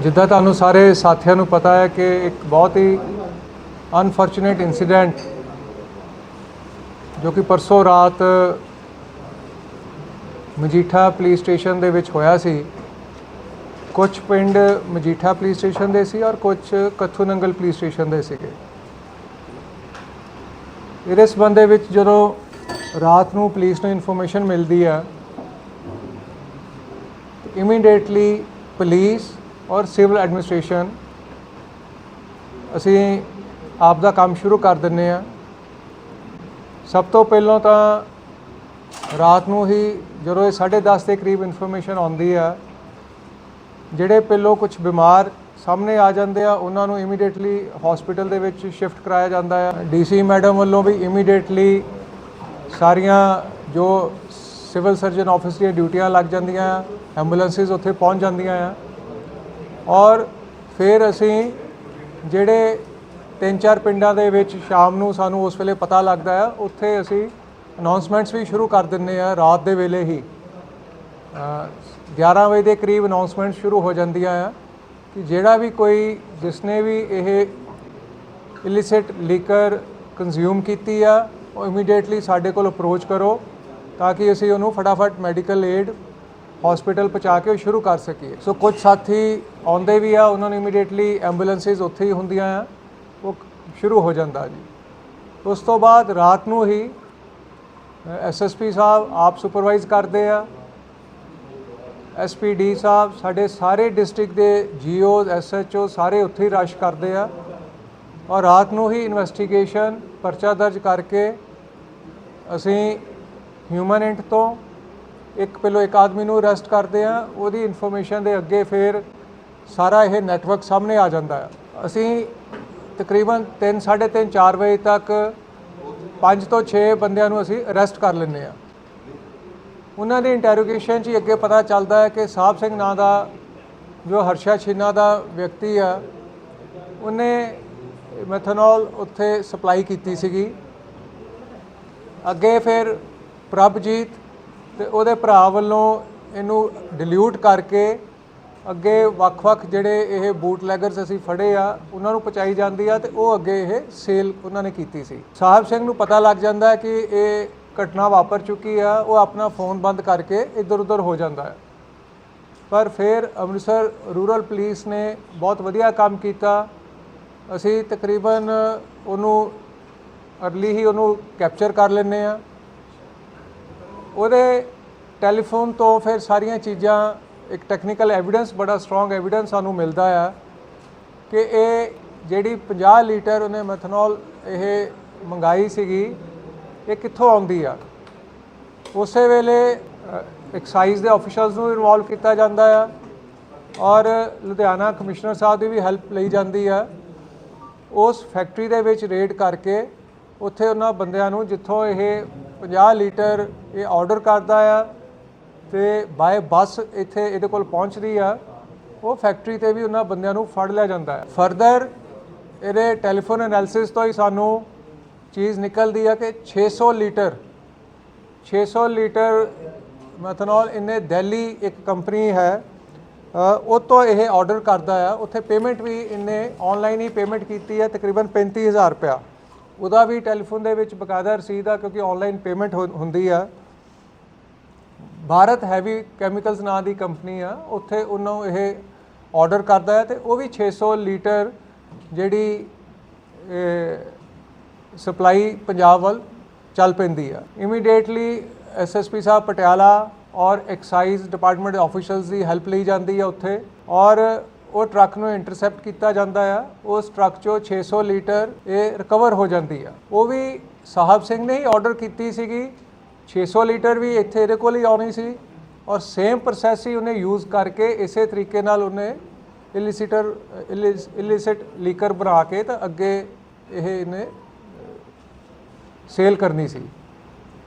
ਜਿੱਦਾਂ ਤੁਹਾਨੂੰ ਸਾਰੇ ਸਾਥੀਆਂ ਨੂੰ ਪਤਾ ਹੈ ਕਿ ਇੱਕ ਬਹੁਤ ਹੀ ਅਨਫੋਰਚੂਨੇਟ ਇਨਸੀਡੈਂਟ ਜੋ ਕਿ ਪਰਸੋਂ ਰਾਤ ਮਜੀਠਾ ਪੁਲਿਸ ਸਟੇਸ਼ਨ ਦੇ ਵਿੱਚ ਹੋਇਆ ਸੀ। ਕੁਝ ਪਿੰਡ ਮਜੀਠਾ ਪੁਲਿਸ ਸਟੇਸ਼ਨ ਦੇ ਸੀ ਔਰ ਕੁਝ ਕੱਥੂ ਨੰਗਲ ਪੁਲਿਸ ਸਟੇਸ਼ਨ ਦੇ ਸੀਗੇ। ਇਹਦੇ ਸੰਬੰਧ ਦੇ ਵਿੱਚ ਜਦੋਂ ਰਾਤ ਨੂੰ ਪੁਲਿਸ ਨੂੰ ਇਨਫੋਰਮੇਸ਼ਨ ਮਿਲਦੀ ਆ ਇਮੀਡੀਏਟਲੀ ਪੁਲਿਸ ਔਰ ਸਿਵਲ ਐਡਮਿਨਿਸਟ੍ਰੇਸ਼ਨ, ਅਸੀਂ ਆਪ ਦਾ ਕੰਮ ਸ਼ੁਰੂ ਕਰ ਦਿੰਨੇ ਆ ਸਭ ਤੋਂ ਪਹਿਲਾਂ ਤਾਂ ਰਾਤ ਨੂੰ ਹੀ ਜਦੋਂ ਇਹ 10:30 ਦੇ ਕਰੀਬ ਇਨਫੋਰਮੇਸ਼ਨ ਆਉਂਦੀ ਆ, ਜਿਹੜੇ ਪਹਿਲੋਂ ਕੁਝ ਬਿਮਾਰ ਸਾਹਮਣੇ ਆ ਜਾਂਦੇ ਆ, ਉਹਨਾਂ ਨੂੰ ਇਮੀਡੀਏਟਲੀ ਹਸਪੀਟਲ ਦੇ ਵਿੱਚ ਸ਼ਿਫਟ ਕਰਾਇਆ ਜਾਂਦਾ ਆ। ਡੀਸੀ ਮੈਡਮ ਵੱਲੋਂ ਵੀ ਇਮੀਡੀਏਟਲੀ ਸਾਰੀਆਂ ਜੋ ਸਿਵਲ ਸਰਜਨ ਆਫਿਸ ਦੀਆਂ ਡਿਊਟੀਆਂ ਲੱਗ ਜਾਂਦੀਆਂ ਆ ਐਂਬੂਲੈਂਸਿਸ ਉੱਥੇ ਪਹੁੰਚ ਜਾਂਦੀਆਂ ਆ। ਔਰ ਫਿਰ ਅਸੀਂ ਜਿਹੜੇ ਤਿੰਨ ਚਾਰ ਪਿੰਡਾਂ ਦੇ ਵਿੱਚ ਸ਼ਾਮ ਨੂੰ ਸਾਨੂੰ ਉਸ ਵੇਲੇ ਪਤਾ ਲੱਗਦਾ ਆ ਉੱਥੇ ਅਸੀਂ ਅਨਾਉਂਸਮੈਂਟਸ ਵੀ ਸ਼ੁਰੂ ਕਰ ਦਿੰਨੇ ਆ ਰਾਤ ਦੇ ਵੇਲੇ ਹੀ। ਅ, 11 ਵਜੇ ਦੇ ਕਰੀਬ ਅਨਾਉਂਸਮੈਂਟ ਸ਼ੁਰੂ ਹੋ ਜਾਂਦੀਆਂ ਆ ਕਿ ਜਿਹੜਾ ਵੀ ਕੋਈ ਜਿਸਨੇ ਵੀ ਇਹ ਇਲਿਸਿਟ ਲੀਕਰ ਕੰਜ਼ਿਊਮ ਕੀਤੀ ਆ ਉਹ ਇਮੀਡੀਏਟਲੀ ਸਾਡੇ ਕੋਲ ਅਪਰੋਚ ਕਰੋ ਤਾਂ ਕਿ ਅਸੀਂ ਉਹਨੂੰ ਫਟਾਫਟ ਮੈਡੀਕਲ ਏਡ ਹਸਪੀਟਲ ਪਹੁੰਚਾ ਕੇ ਉਹ ਸ਼ੁਰੂ ਕਰ ਸਕੀਏ। ਸੋ ਕੁਝ ਸਾਥੀ ਆਉਂਦੇ ਵੀ ਆ, ਉਹਨਾਂ ਨੂੰ ਇਮੀਡੀਏਟਲੀ ਐਂਬੂਲੈਂਸਿਸ ਉੱਥੇ ਹੀ ਹੁੰਦੀਆਂ ਆ। ਉਹ ਸ਼ੁਰੂ ਹੋ ਜਾਂਦਾ ਜੀ। ਉਸ ਤੋਂ ਬਾਅਦ ਰਾਤ ਨੂੰ ਹੀ ਐਸਐਸਪੀ ਸਾਹਿਬ ਆਪ ਸੁਪਰਵਾਈਜ਼ ਕਰਦੇ ਆ। ਐਸਪੀਡੀ ਸਾਹਿਬ ਸਾਡੇ ਸਾਰੇ ਡਿਸਟ੍ਰਿਕਟ ਦੇ ਜੀਓ ਐਸਐਚਓ ਸਾਰੇ ਉੱਥੇ ਹੀ ਰਸ਼ ਕਰਦੇ ਆ। ਔਰ ਰਾਤ ਨੂੰ ਹੀ ਇਨਵੈਸਟੀਗੇਸ਼ਨ ਪਰਚਾ ਦਰਜ ਕਰਕੇ ਅਸੀਂ ਹਿਊਮਨ ਇੰਟ ਤੋਂ ਇੱਕ ਪਹਿਲੋਂ ਇੱਕ ਆਦਮੀ ਨੂੰ ਅਰੈਸਟ ਕਰਦੇ ਆ, ਉਹਦੀ ਇਨਫੋਰਮੇਸ਼ਨ ਦੇ ਅੱਗੇ ਫਿਰ ਸਾਰਾ ਇਹ ਨੈਟਵਰਕ ਸਾਹਮਣੇ ਆ ਜਾਂਦਾ ਹੈ ਅਸੀਂ ਤਕਰੀਬਨ 3 3:30 4 ਵਜੇ ਤੱਕ 5 ਤੋਂ 6 ਬੰਦਿਆਂ ਨੂੰ ਅਸੀਂ ਅਰੈਸਟ ਕਰ ਲੈਂਦੇ ਆ। ਉਹਨਾਂ ਦੀ ਇੰਟਰੋਗੇਸ਼ਨ 'ਚ ਹੀ ਅੱਗੇ ਪਤਾ ਚੱਲਦਾ ਹੈ ਕਿ ਸਾਹਿਬ ਸਿੰਘ ਨਾਂ ਦਾ ਜੋ ਹਰਸ਼ਾ ਛੀਨਾ ਦਾ ਵਿਅਕਤੀ ਆ, ਉਹਨੇ ਮੈਥਨੋਲ ਉੱਥੇ ਸਪਲਾਈ ਕੀਤੀ ਸੀਗੀ। ਅੱਗੇ ਫਿਰ ਪ੍ਰਭਜੀਤ ਤੇ ਉਹਦੇ ਭਰਾ ਵੱਲੋਂ ਇਹਨੂੰ ਡਿਲੂਟ ਕਰਕੇ ਅੱਗੇ ਵੱਖ-ਵੱਖ ਜਿਹੜੇ ਇਹ ਬੂਟ ਲੈਗਰਸ ਅਸੀਂ ਫੜੇ ਆ, ਉਹਨਾਂ ਨੂੰ ਪਹੁੰਚਾਈ ਜਾਂਦੀ ਆ ਤੇ ਉਹ ਅੱਗੇ ਇਹ ਸੇਲ ਉਹਨਾਂ ਨੇ ਕੀਤੀ ਸੀ। ਸਾਹਿਬ ਸਿੰਘ ਨੂੰ ਪਤਾ ਲੱਗ ਜਾਂਦਾ ਕਿ ਇਹ ਘਟਨਾ ਵਾਪਰ ਚੁੱਕੀ ਆ, ਉਹ ਆਪਣਾ ਫੋਨ ਬੰਦ ਕਰਕੇ ਇੱਧਰ ਉੱਧਰ ਹੋ ਜਾਂਦਾ ਹੈ। ਪਰ ਫਿਰ ਅੰਮ੍ਰਿਤਸਰ ਰੂਰਲ ਪੁਲਿਸ ਨੇ ਬਹੁਤ ਵਧੀਆ ਕੰਮ ਕੀਤਾ। ਅਸੀਂ ਤਕਰੀਬਨ ਉਹਨੂੰ ਅਰਲੀ ਹੀ ਉਹਨੂੰ ਕੈਪਚਰ ਕਰ ਲੈਂਦੇ ਆ ਉਹਦੇ ਟੈਲੀਫੋਨ ਤੋਂ ਫਿਰ ਸਾਰੀਆਂ ਚੀਜ਼ਾਂ, ਇੱਕ ਟੈਕਨੀਕਲ ਐਵੀਡੈਂਸ ਬੜਾ ਸਟਰੋਂਗ ਐਵੀਡੈਂਸ ਸਾਨੂੰ ਮਿਲਦਾ ਆ ਕਿ ਇਹ ਜਿਹੜੀ 50 ਲੀਟਰ ਉਹਨੇ ਮੈਥਨੋਲ ਇਹ ਮੰਗਾਈ ਸੀਗੀ, ਇਹ ਕਿੱਥੋਂ ਆਉਂਦੀ ਆ? ਉਸੇ ਵੇਲੇ ਐਕਸਾਈਜ਼ ਦੇ ਆਫੀਸ਼ੀਅਲਸ ਨੂੰ ਇਨਵੋਲਵ ਕੀਤਾ ਜਾਂਦਾ ਆ ਔਰ ਲੁਧਿਆਣਾ ਕਮਿਸ਼ਨਰ ਸਾਹਿਬ ਦੀ ਵੀ ਹੈਲਪ ਲਈ ਜਾਂਦੀ ਆ। ਉਸ ਫੈਕਟਰੀ ਦੇ ਵਿੱਚ ਰੇਡ ਕਰਕੇ ਉੱਥੇ ਉਹਨਾਂ ਬੰਦਿਆਂ ਨੂੰ ਜਿੱਥੋਂ ਇਹ 50 ਲੀਟਰ ਇਹ ਆਰਡਰ ਕਰਦਾ ਆ ਤੇ ਬਾਏ ਬੱਸ ਇੱਥੇ ਇਹਦੇ ਕੋਲ ਪਹੁੰਚਦੀ ਆ, ਉਹ ਫੈਕਟਰੀ ਤੇ ਵੀ ਉਹਨਾਂ ਬੰਦਿਆਂ ਨੂੰ ਫੜ ਲਿਆ ਜਾਂਦਾ ਹੈ ਫਰਦਰ ਇਹਦੇ ਟੈਲੀਫੋਨ ਐਨਾਲਿਸਿਸ ਤੋਂ ਹੀ ਸਾਨੂੰ ਚੀਜ਼ ਨਿਕਲਦੀ ਆ ਕਿ 600 ਲੀਟਰ 600 ਲੀਟਰ ਮੈਥਨੋਲ ਇਹਨੇ ਦਿੱਲੀ ਇੱਕ ਕੰਪਨੀ ਹੈ ਉਹ ਤੋਂ ਇਹ ਆਰਡਰ ਕਰਦਾ ਆ। ਉੱਥੇ ਪੇਮੈਂਟ ਵੀ ਇਹਨੇ ਆਨਲਾਈਨ ਹੀ ਪੇਮੈਂਟ ਕੀਤੀ ਹੈ ਤਕਰੀਬਨ 35000 ਰੁਪਇਆ। ਉਹਦਾ ਵੀ ਟੈਲੀਫੋਨ ਦੇ ਵਿੱਚ ਬਕਾਇਦਾ ਰਸੀਦ ਆ, ਕਿਉਂਕਿ ਆਨਲਾਈਨ ਪੇਮੈਂਟ ਹੁੰਦੀ ਆ। ਭਾਰਤ ਹੈਵੀ ਕੈਮੀਕਲਸ ਨਾਂ ਦੀ ਕੰਪਨੀ ਆ, ਉੱਥੇ ਉਹਨਾਂ ਨੂੰ ਇਹ ਆਰਡਰ ਕਰਦਾ ਹੈ ਤੇ ਉਹ ਵੀ 600 ਲੀਟਰ ਜਿਹੜੀ ਸਪਲਾਈ ਪੰਜਾਬ ਵੱਲ ਚੱਲ ਪੈਂਦੀ ਆ। ਇਮੀਡੀਏਟਲੀ ਐਸਐਸਪੀ ਸਾਹਿਬ ਪਟਿਆਲਾ ਔਰ ਐਕਸਾਈਜ਼ ਡਿਪਾਰਟਮੈਂਟ ਦੇ ਦੀ ਹੈਲਪ ਲਈ ਜਾਂਦੀ ਆ ਉੱਥੇ ਔਰ ਉਹ ਟਰੱਕ ਨੂੰ ਇੰਟਰਸੈਪਟ ਕੀਤਾ ਜਾਂਦਾ ਆ, ਉਸ ਟਰੱਕ ਚੋਂ 600 ਲੀਟਰ ਇਹ ਰਿਕਵਰ ਹੋ ਜਾਂਦੀ ਆ। ਉਹ ਵੀ ਸਾਹਿਬ ਸਿੰਘ ਨੇ ਹੀ ਆਰਡਰ ਕੀਤੀ ਸੀਗੀ 600 ਲੀਟਰ ਵੀ ਇੱਥੇ ਇਹਦੇ ਕੋਲ ਹੀ ਆਉਣੀ ਸੀ ਔਰ ਸੇਮ ਪ੍ਰੋਸੈਸ ਹੀ ਉਹਨੇ ਯੂਜ਼ ਕਰਕੇ ਇਸੇ ਤਰੀਕੇ ਨਾਲ ਉਹਨੇ ਇਲਿਸਿਟਰ ਇਲਿਸਿਟ ਲੀਕਰ ਬਣਾ ਕੇ ਤਾਂ ਅੱਗੇ ਇਹ ਇਹਨੇ ਸੇਲ ਕਰਨੀ ਸੀ।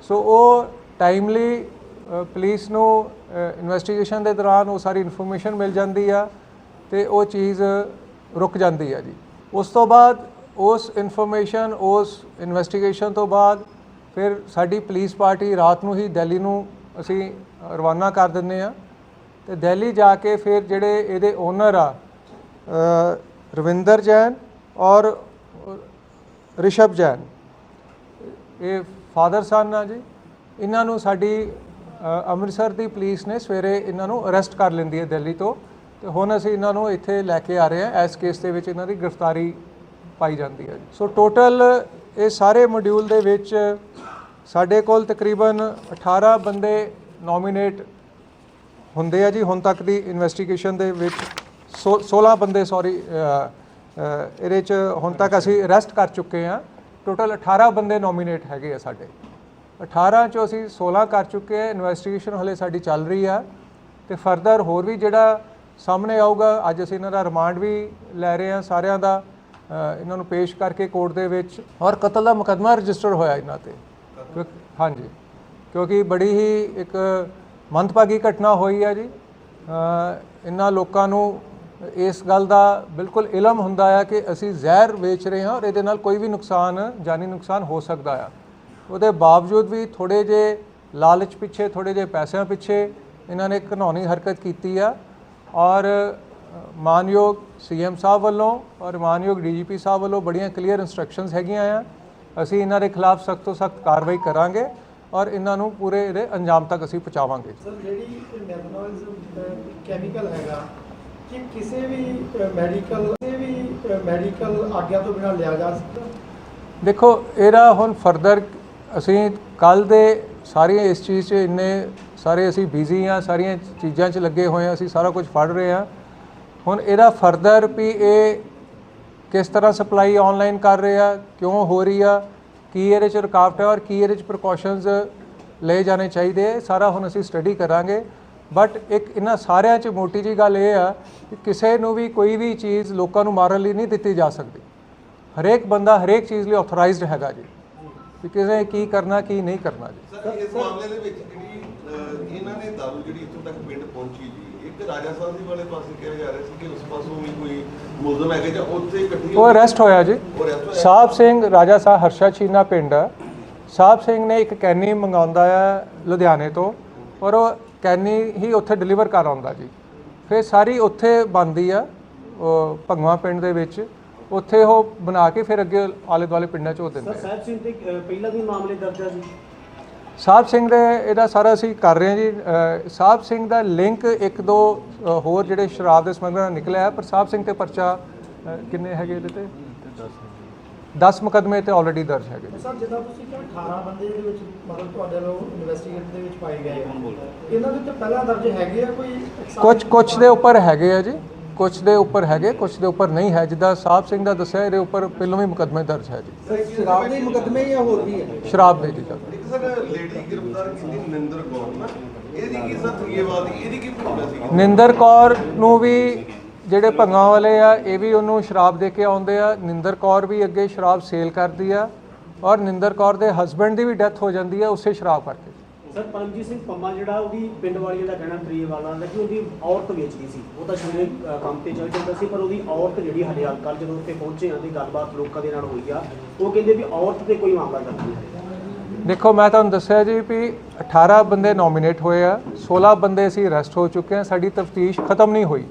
ਸੋ ਉਹ ਟਾਈਮਲੀ ਪੁਲਿਸ ਨੂੰ ਇਨਵੈਸਟੀਗੇਸ਼ਨ ਦੇ ਦੌਰਾਨ ਉਹ ਸਾਰੀ ਇਨਫੋਰਮੇਸ਼ਨ ਮਿਲ ਜਾਂਦੀ ਆ। ਤੇ ਉਹ ਚੀਜ਼ ਰੁਕ ਜਾਂਦੀ ਆ ਜੀ। ਉਸ ਤੋਂ ਬਾਅਦ ਉਸ ਇਨਫੋਰਮੇਸ਼ਨ ਉਸ ਇਨਵੈਸਟੀਗੇਸ਼ਨ ਤੋਂ ਬਾਅਦ ਫਿਰ ਸਾਡੀ ਪੁਲਿਸ ਪਾਰਟੀ ਰਾਤ ਨੂੰ ਹੀ ਦਿੱਲੀ ਨੂੰ ਅਸੀਂ ਰਵਾਨਾ ਕਰ ਦਿੰਨੇ ਆ ਤੇ ਦਿੱਲੀ ਜਾ ਕੇ ਫਿਰ ਜਿਹੜੇ ਇਹਦੇ ਓਨਰ ਆ ਰਵਿੰਦਰ ਜੈਨ ਔਰ ਰਿਸ਼ਭ ਜੈਨ, ਇਹ ਫਾਦਰ ਸਨ ਆ ਜੀ। ਇਹਨਾਂ ਨੂੰ ਸਾਡੀ ਅੰਮ੍ਰਿਤਸਰ ਦੀ ਪੁਲਿਸ ਨੇ ਸਵੇਰੇ ਇਹਨਾਂ ਨੂੰ ਅਰੈਸਟ ਕਰ ਲੈਂਦੀ ਹੈ ਦਿੱਲੀ ਤੋਂ। ਤੇ ਹੁਣ ਅਸੀਂ ਇਹਨਾਂ ਨੂੰ ਇੱਥੇ ਲੈ ਕੇ ਆ ਰਹੇ ਹਾਂ। ਇਸ ਕੇਸ ਦੇ ਵਿੱਚ ਇਹਨਾਂ ਦੀ ਗ੍ਰਿਫਤਾਰੀ ਪਾਈ ਜਾਂਦੀ ਹੈ। ਸੋ ਟੋਟਲ ਇਹ ਸਾਰੇ ਮੋਡਿਊਲ ਦੇ ਵਿੱਚ ਸਾਡੇ ਕੋਲ ਤਕਰੀਬਨ 18 ਬੰਦੇ ਨੋਮੀਨੇਟ ਹੁੰਦੇ ਆ ਜੀ। ਹੁਣ ਤੱਕ ਦੀ ਇਨਵੈਸਟੀਗੇਸ਼ਨ ਦੇ ਵਿੱਚ ਸੋ- 16 ਬੰਦੇ ਸੌਰੀ ਇਹਦੇ ਚ ਹੁਣ ਤੱਕ ਅਸੀਂ ਅਰੈਸਟ ਕਰ ਚੁੱਕੇ ਆ ਟੋਟਲ 18 ਬੰਦੇ ਨੋਮੀਨੇਟ ਹੈਗੇ ਆ ਸਾਡੇ। 18 ਚੋਂ ਅਸੀਂ 16 ਕਰ ਚੁੱਕੇ ਆ ਇਨਵੈਸਟੀਗੇਸ਼ਨ ਹਲੇ ਸਾਡੀ ਚੱਲ ਰਹੀ ਆ। ਤੇ ਫਰਦਰ ਹੋਰ ਵੀ ਜਿਹੜਾ ਸਾਹਮਣੇ ਆਊਗਾ। ਅੱਜ ਅਸੀਂ ਇਹਨਾਂ ਦਾ ਰਿਮਾਂਡ ਵੀ ਲੈ ਰਹੇ ਆ ਸਾਰਿਆਂ ਦਾ ਇਹਨਾਂ ਨੂੰ ਪੇਸ਼ ਕਰਕੇ ਕੋਰਟ ਦੇ ਵਿੱਚ ਔਰ ਕਤਲ ਦਾ ਮੁਕੱਦਮਾ ਰਜਿਸਟਰ ਹੋਇਆ ਇਹਨਾਂ ਤੇ। ਹਾਂਜੀ। ਕਿਉਂਕਿ ਬੜੀ ਹੀ ਇੱਕ ਮੰਦਭਾਗੀ ਘਟਨਾ ਹੋਈ ਹੈ ਜੀ। ਇਹਨਾਂ ਲੋਕਾਂ ਨੂੰ ਇਸ ਗੱਲ ਦਾ ਬਿਲਕੁਲ ਇਲਮ ਹੁੰਦਾ ਆ ਕਿ ਅਸੀਂ ਜ਼ਹਿਰ ਵੇਚ ਰਹੇ ਹਾਂ ਔਰ ਇਹਦੇ ਨਾਲ ਕੋਈ ਵੀ ਨੁਕਸਾਨ ਜਾਨੀ ਨੁਕਸਾਨ ਹੋ ਸਕਦਾ ਆ। ਉਹਦੇ ਬਾਵਜੂਦ ਵੀ ਥੋੜੇ ਜੇ ਲਾਲਚ ਪਿੱਛੇ ਥੋੜੇ ਜੇ ਪੈਸਿਆਂ ਪਿੱਛੇ ਇਹਨਾਂ ਨੇ ਘਨੌਣੀ ਹਰਕਤ ਕੀਤੀ ਆ। ਔਰ ਮਾਨਯੋਗ ਸੀਐਮ ਸਾਹਿਬ ਵੱਲੋਂ ਔਰ ਮਾਨਯੋਗ ਡੀਜੀਪੀ ਸਾਹਿਬ ਵੱਲੋਂ ਬੜੀਆਂ ਕਲੀਅਰ ਇਨਸਟਰਕਸ਼ਨਸ ਹੈਗੀਆਂ ਆ। ਅਸੀਂ ਇਹਨਾਂ ਦੇ ਖਿਲਾਫ ਸਖਤ ਤੋਂ ਸਖਤ ਕਾਰਵਾਈ ਕਰਾਂਗੇ ਔਰ ਇਹਨਾਂ ਨੂੰ ਪੂਰੇ ਇਹਦੇ ਅੰਜਾਮ ਤੱਕ ਅਸੀਂ ਪਹੁੰਚਾਵਾਂਗੇ ਸਰ ਜਿਹੜੀ ਮੈਥਨੋਇਜ਼ ਕੈਮੀਕਲ ਹੈਗਾ ਕਿ ਕਿਸੇ ਵੀ ਮੈਡੀਕਲ ਕਿਸੇ ਵੀ ਮੈਡੀਕਲ ਆਗਿਆ ਤੋਂ ਬਿਨਾਂ ਲਿਆ ਜਾ ਸਕਦਾ? ਦੇਖੋ ਇਹਦਾ ਹੁਣ ਫਰਦਰ ਅਸੀਂ ਕੱਲ ਦੇ ਸਾਰੀਆਂ ਇਸ ਚੀਜ਼ 'ਚ ਇੰਨੇ ਸਾਰੇ ਅਸੀਂ ਬਿਜ਼ੀ ਆ ਸਾਰੀਆਂ ਚੀਜ਼ਾਂ 'ਚ ਲੱਗੇ ਹੋਏ ਆ ਅਸੀਂ ਸਾਰਾ ਕੁਝ ਫੜ ਰਹੇ ਆ ਹੁਣ ਇਹਦਾ ਫਰਦਰ ਵੀ ਇਹ ਕਿਸ ਤਰ੍ਹਾਂ ਸਪਲਾਈ ਆਨਲਾਈਨ ਕਰ ਰਹੇ ਆ, ਕਿਉਂ ਹੋ ਰਹੀ ਆ, ਕੀ ਇਹਦੇ 'ਚ ਰੁਕਾਵਟ ਹੈ ਔਰ ਕੀ ਇਹਦੇ 'ਚ ਪ੍ਰੀਕਾਸ਼ਨਸ ਲਏ ਜਾਣੇ ਚਾਹੀਦੇ ਆ ਸਾਰਾ ਹੁਣ ਅਸੀਂ ਸਟੱਡੀ ਕਰਾਂਗੇ। ਬਟ ਇੱਕ ਇਹਨਾਂ ਸਾਰਿਆਂ 'ਚ ਮੋਟੀ ਜੀ ਗੱਲ ਇਹ ਆ ਕਿ ਕਿਸੇ ਨੂੰ ਵੀ ਕੋਈ ਵੀ ਚੀਜ਼ ਲੋਕਾਂ ਨੂੰ ਮਾਰਨ ਲਈ ਨਹੀਂ ਦਿੱਤੀ ਜਾ ਸਕਦੀ। ਹਰੇਕ ਬੰਦਾ ਹਰੇਕ ਚੀਜ਼ ਲਈ ਆਥੋਰਾਈਜ਼ਡ ਹੈਗਾ ਜੀ। ਕਿ ਕਿਸੇ ਕੀ ਕਰਨਾ ਕੀ ਨਹੀਂ ਕਰਨਾ ਜੀ। ਸਰ ਇਸ ਮਾਮਲੇ ਦੇ ਵਿੱਚ ਜਿਹੜੀ ਇਹਨਾਂ ਨੇ ਦਾਰੂ ਜਿਹੜੀ ਇੱਥੋਂ ਤੱਕ ਪਿੰਡ ਪਹੁੰਚੀ ਜੀ ਇੱਕ ਰਾਜਾ ਸਾਹਿਬ ਦੀ ਵਾਲੇ ਪਾਸੇ ਕਿਹਾ ਜਾ ਰਿਹਾ ਸੀ ਕਿ ਉਸ ਪਾਸੋਂ ਵੀ ਕੋਈ ਮੁਲਜ਼ਮ ਹੈਗੇ ਜਾਂ ਉੱਥੇ ਇਕੱਠੀ ਉਹ ਅਰੈਸਟ ਹੋਇਆ ਜੀ। ਸਾਹਿਬ ਸਿੰਘ ਰਾਜਾ ਸਾਹਿਬ ਹਰਸ਼ਾ ਚੀਨਾ ਪਿੰਡ ਸਾਹਿਬ ਸਿੰਘ ਨੇ ਇੱਕ ਕੈਨੀ ਮੰਗਾਉਂਦਾ ਆ ਲੁਧਿਆਣੇ ਤੋਂ ਔਰ ਉਹ ਕੈਨੀ ਹੀ ਉੱਥੇ ਡਿਲੀਵਰ ਕਰ ਆਉਂਦਾ ਜੀ। ਫਿਰ ਸਾਰੀ ਉੱਥੇ ਬਣਦੀ ਆ ਉਹ ਭੰਗਵਾ ਪਿੰਡ ਦੇ ਵਿੱਚ। ਉੱਥੇ ਉਹ ਬਣਾ ਕੇ ਫਿਰ ਅੱਗੇ ਆਲੇ ਦੁਆਲੇ ਪਿੰਡਾਂ 'ਚ ਉਹ ਦਿੰਦੇ ਸਰ ਆ ਸਾਹਿਬ ਸਿੰਘ ਤੇ ਅ, ਪਹਿਲਾਂ ਵੀ ਮਾਮਲੇ ਦਰਜ ਆ ਜੀ? ਸਾਹਿਬ ਸਿੰਘ ਦੇ ਇਹਦਾ ਸਾਰਾ ਅਸੀਂ ਕਰ ਰਹੇ ਹਾਂ ਜੀ। ਅ, ਸਾਹਿਬ ਸਿੰਘ ਦਾ ਲਿੰਕ ਇੱਕ ਦੋ ਅ, ਹੋਰ ਜਿਹੜੇ ਸ਼ਰਾਬ ਦੇ ਸਮਗਲਰ ਨਾਲ ਨਿਕਲਿਆ ਹੈ, ਪਰ ਸਾਹਿਬ ਸਿੰਘ ਤੇ ਪਰਚਾ ਅ, ਕਿੰਨੇ ਹੈਗੇ ਇਹਦੇ ਤੇ? 10 ਮੁਕਦਮੇ ਤੇ ਆਲਰੇਡੀ ਦਰਜ ਹੈਗੇ ਜੀ। ਸਰ ਜਿੱਦਾਂ ਤੁਸੀਂ ਕਿਹਾ 18 ਬੰਦੇ ਇਹਦੇ ਵਿੱਚ ਮਤਲਬ ਤੁਹਾਡੇ ਵੱਲੋਂ ਇਨਵੈਸਟੀਗੇਟ ਦੇ ਵਿੱਚ ਪਾਏ ਗਏ ਆ। ਇਹਨਾਂ ਦੇ ਉੱਤੇ ਪਹਿਲਾਂ ਦਰਜ ਹੈਗੇ ਆ ਕੋਈ? ਕੁਝ ਕੁਝ ਦੇ ਉੱਪਰ ਹੈਗੇ ਆ ਜੀ। ਕੁਝ ਦੇ ਉੱਪਰ ਹੈਗੇ ਕੁਝ ਦੇ ਉੱਪਰ ਨਹੀਂ ਹੈ। ਜਿੱਦਾਂ ਸਾਹਿਬ ਸਿੰਘ ਦਾ ਦੱਸਿਆ ਇਹਦੇ ਉੱਪਰ ਪਹਿਲਾਂ ਵੀ ਮੁਕਦਮੇ ਦਰਜ ਹੈ ਜੀ। ਸ਼ਰਾਬ ਦੇ ਮੁਕੱਦਮੇ ਜਾਂ ਹੋਰ ਵੀ ਹੈ? ਸ਼ਰਾਬ ਦੇ ਜੀ ਸਰ। ਲੇਡੀ ਗ੍ਰਿਫਤਾਰ ਕੀਤੀ ਨਿੰਦਰ ਕੌਰ ਨਾ ਇਹਦੀ ਕੀ ਸਰ ਤਰੀਏਵਾਦ ਇਹਦੀ ਕੀ ਭੂਮਿਕਾ ਸੀ ਨਿੰਦਰ ਕੌਰ ਨੂੰ ਵੀ ਜਿਹੜੇ ਭੰਗਾਂ ਵਾਲੇ ਆ ਇਹ ਵੀ ਉਹਨੂੰ ਸ਼ਰਾਬ ਦੇ ਕੇ ਆਉਂਦੇ ਆ। ਨਿੰਦਰ ਕੌਰ ਵੀ ਅੱਗੇ ਸ਼ਰਾਬ ਸੇਲ ਕਰਦੀ ਆ ਔਰ ਨਿੰਦਰ ਕੌਰ ਦੇ ਹਸਬੰਡ ਦੀ ਵੀ ਡੈਥ ਹੋ ਜਾਂਦੀ ਆ ਉਸੇ ਸ਼ਰਾਬ ਕਰਕੇ। ਸਰ, ਪਰਮਜੀਤ ਸਿੰਘ ਪੰਮਾ ਜਿਹੜਾ ਉਹਦੀ ਪਿੰਡ ਵਾਲੀ ਦਾ ਕਹਿਣਾ ਤਰੀਏ ਵਾਲਾ ਦਾ ਕਿ ਉਹਦੀ ਔਰਤ ਵੇਚਦੀ ਸੀ। ਉਹ ਤਾਂ ਸਵੇਰੇ ਕੰਮ ਤੇ ਚੱਲ ਜਾਂਦਾ ਸੀ, ਪਰ ਉਹਦੀ ਔਰਤ ਜਿਹੜੀ ਸਾਡੇ ਕੱਲ ਜਦੋਂ ਉੱਥੇ ਪਹੁੰਚੇ ਆ ਦੀ ਗੱਲਬਾਤ ਲੋਕਾਂ ਦੇ ਨਾਲ ਹੋਈ ਆ, ਉਹ ਕਹਿੰਦੇ ਵੀ ਔਰਤ ਤੇ ਕੋਈ ਮਾਮਲਾ ਨਹੀਂ ਹੈ ਦੇਖੋ, ਮੈਂ ਤੁਹਾਨੂੰ ਦੱਸਿਆ ਜੀ ਵੀ 18 ਬੰਦੇ ਨੋਮੀਨੇਟ ਹੋਏ ਆ 16 ਬੰਦੇ ਅਸੀਂ ਅਰੈਸਟ ਹੋ ਚੁੱਕੇ ਆ, ਸਾਡੀ ਤਫਤੀਸ਼ ਖਤਮ ਨਹੀਂ ਹੋਈ।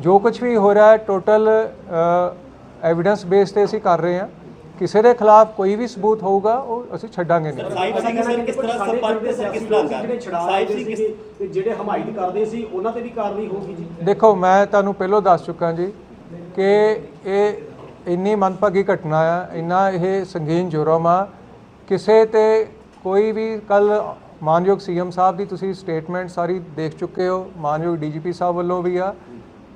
ਜੋ ਕੁਝ ਵੀ ਹੋ ਰਿਹਾ ਹੈ ਟੋਟਲ ਐਵੀਡੈਂਸ ਬੇਸ ਤੇ ਅਸੀਂ ਕਰ ਰਹੇ ਹਾਂ ਕਿਸੇ ਦੇ ਖਿਲਾਫ ਕੋਈ ਵੀ ਸਬੂਤ ਹੋਊਗਾ ਉਹ ਅਸੀਂ ਛੱਡਾਂਗੇ ਨਹੀਂ। ਸਾਹਿਬ ਸਿੰਘ ਸਰ ਕਿਸ ਤਰ੍ਹਾਂ ਸੰਪਰਕ ਤੇ ਸਰ ਕਿਸ ਤਰ੍ਹਾਂ ਜਿਹੜੇ ਸਾਹਿਬ ਸਿੰਘ ਤੇ ਜਿਹੜੇ ਹਮਾਇਤ ਕਰਦੇ ਸੀ ਉਹਨਾਂ ਤੇ ਵੀ ਕਾਰਵਾਈ ਹੋਊਗੀ ਜੀ? ਦੇਖੋ ਮੈਂ ਤੁਹਾਨੂੰ ਪਹਿਲਾਂ ਦੱਸ ਚੁੱਕਾ ਜੀ ਕਿ ਇਹ ਇੰਨੀ ਮੰਦਭਾਗੀ ਘਟਨਾ ਆ ਇੰਨਾ ਇਹ ਸੰਗੀਨ ਜੁਰਮ ਆ। ਕਿਸੇ ਤੇ ਕੋਈ ਵੀ ਕੱਲ ਮਾਨਯੋਗ ਸੀਐਮ ਸਾਹਿਬ ਦੀ ਤੁਸੀਂ ਸਟੇਟਮੈਂਟ ਸਾਰੀ ਦੇਖ ਚੁੱਕੇ ਹੋ ਮਾਨਯੋਗ ਡੀਜੀਪੀ ਸਾਹਿਬ ਵੱਲੋਂ ਵੀ ਆ।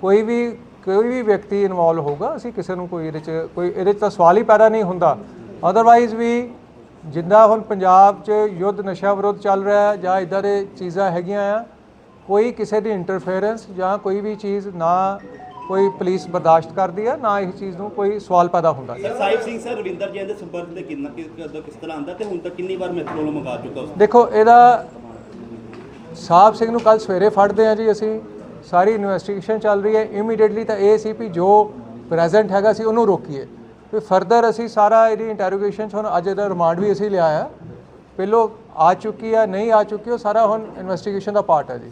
ਕੋਈ ਵੀ ਕੋਈ ਵੀ ਵਿਅਕਤੀ ਇਨਵੋਲਵ ਹੋਊਗਾ ਅਸੀਂ ਕਿਸੇ ਨੂੰ ਕੋਈ ਇਹਦੇ ਚ ਕੋਈ ਇਹਦੇ 'ਚ ਤਾਂ ਸਵਾਲ ਹੀ ਪੈਦਾ ਨਹੀਂ ਹੁੰਦਾ। ਅਦਰਵਾਈਜ਼ ਵੀ ਜਿੱਦਾਂ ਹੁਣ ਪੰਜਾਬ 'ਚ ਯੁੱਧ ਨਸ਼ਾ ਵਿਰੋਧ ਚੱਲ ਰਿਹਾ ਹੈ ਜਾਂ ਇਦਾਂ ਦੇ ਚੀਜ਼ਾਂ ਹੈਗੀਆਂ ਆ ਕੋਈ ਕਿਸੇ ਦੀ ਇੰਟਰਫੇਰੈਂਸ ਜਾਂ ਕੋਈ ਵੀ ਚੀਜ਼ ਨਾ ਕੋਈ ਪੁਲਿਸ ਬਰਦਾਸ਼ਤ ਕਰਦੀ ਆ ਨਾ ਇਸ ਚੀਜ਼ ਨੂੰ ਕੋਈ ਸਵਾਲ ਪੈਦਾ ਹੁੰਦਾ। ਸਰ ਸਾਹਿਬ ਸਿੰਘ ਸਰ ਰਵਿੰਦਰ ਜੈਨ ਦੇ ਸੰਪਰਕ ਤੇ ਕਿੰਨਾ ਕਿਸ ਤਰ੍ਹਾਂ ਆਂਦਾ ਤੇ ਹੁਣ ਤੱਕ ਕਿੰਨੀ ਵਾਰ ਮੈਥਨੋਲ ਮੰਗਾ ਚੁੱਕਾ ਉਸ ਦੇਖੋ ਇਹਦਾ ਸਾਹਿਬ ਸਿੰਘ ਨੂੰ ਕੱਲ ਸਵੇਰੇ ਫੜਦੇ ਆ ਜੀ ਅਸੀਂ। ਸਾਰੀ ਇਨਵੈਸਟੀਗੇਸ਼ਨ ਚੱਲ ਰਹੀ ਹੈ। ਇਮੀਡੀਏਟਲੀ ਤਾਂ ਇਹ ਸੀ ਵੀ ਜੋ ਪ੍ਰੈਜ਼ੈਂਟ ਹੈਗਾ ਸੀ, ਉਹਨੂੰ ਰੋਕੀਏ। ਫਿਰ ਫਰਦਰ ਅਸੀਂ ਸਾਰਾ ਇਹਦੀ ਇੰਟਰੋਗੇਸ਼ਨ ਚ ਹੁਣ ਅੱਜ ਦਾ ਰਿਮਾਂਡ ਵੀ ਅਸੀਂ ਲਿਆ ਆ ਪਹਿਲੋਂ ਆ ਚੁੱਕੀ ਆ, ਨਹੀਂ ਆ ਚੁੱਕੀ, ਉਹ ਸਾਰਾ ਹੁਣ ਇਨਵੈਸਟੀਗੇਸ਼ਨ ਦਾ ਪਾਰਟ ਹੈ ਜੀ।